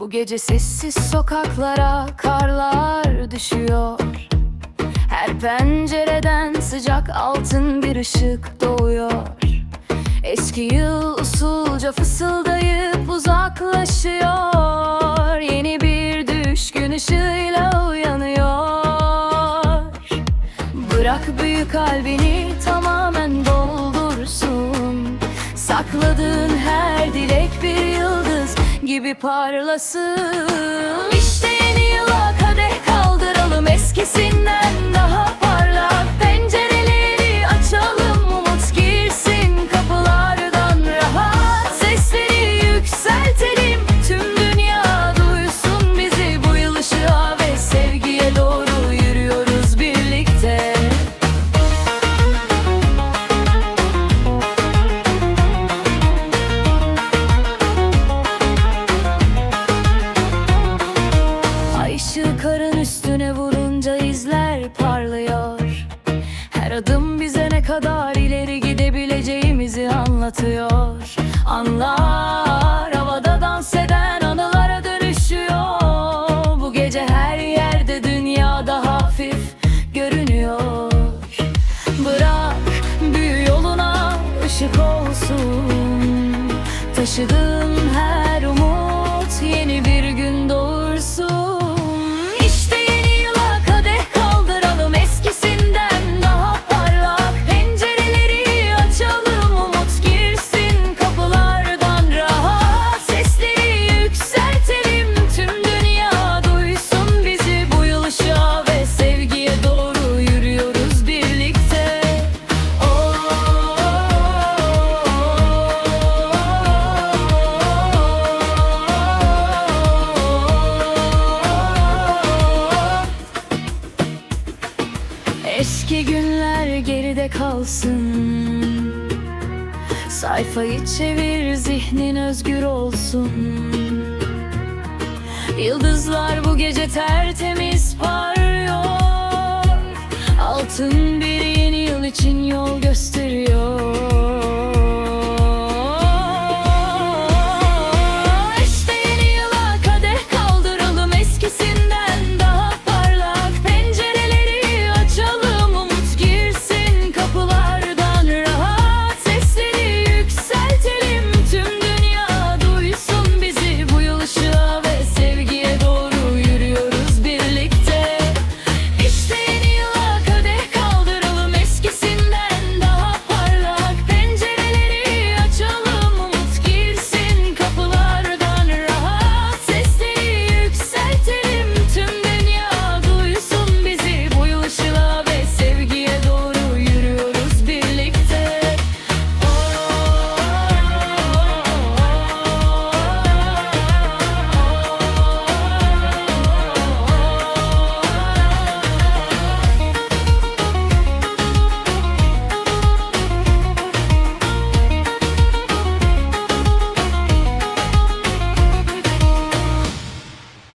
Bu gece sessiz sokaklara karlar düşüyor. Her pencereden sıcak altın bir ışık doğuyor. Eski yıl usulca fısıldayıp uzaklaşıyor. Yeni bir düşkün ışığıyla uyanıyor. Bırak büyük kalbini tamamen doldursun. Sakladığın gibi parlasın adım bize ne kadar ileri gidebileceğimizi anlatıyor. Anlar havada dans eden anılara dönüşüyor. Bu gece her yerde dünya daha hafif görünüyor. Bırak büyü yoluna ışık olsun. Taşıdığın her Eski günler geride kalsın. Sayfayı çevir zihnin özgür olsun. Yıldızlar bu gece tertemiz